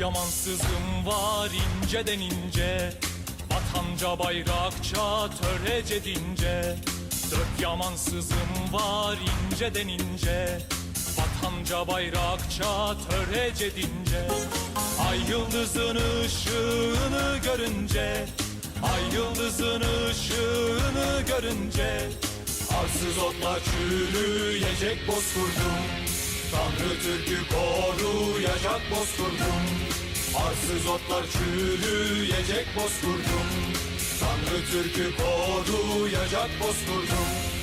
Yamansızım var inceden ince. Vatanca bayrakça törece dince. Dört yamansızım var inceden ince. Vatanca bayrakça törece dince. Ay yıldızın ışığını görünce Ay yıldızın ışığını görünce Arsız otlar çürüyecek bozkurdum. Tanrı Türk'ü koruyacak bozkurdum. Arsız otlar çürüyecek bozkurdum. Tanrı Türk'ü koruyacak bozkurdum